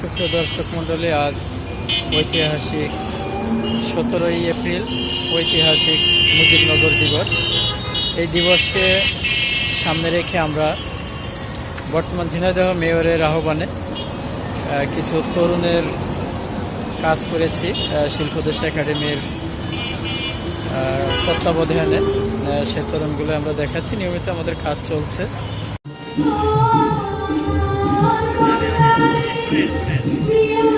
সুপ্রিয় দর্শক মণ্ডলী, আজ ঐতিহাসিক সতেরোই এপ্রিল, ঐতিহাসিক মুজিবনগর দিবস। এই দিবসকে সামনে রেখে আমরা বর্তমান ঝিনাইদহ মেয়রের আহ্বানে কিছু তরুণের কাজ করেছি শিল্পদেশ একাডেমির তত্ত্বাবধানে। সে তরুণগুলো আমরা দেখাচ্ছি, নিয়মিত আমাদের কাজ চলছে। Obrigada.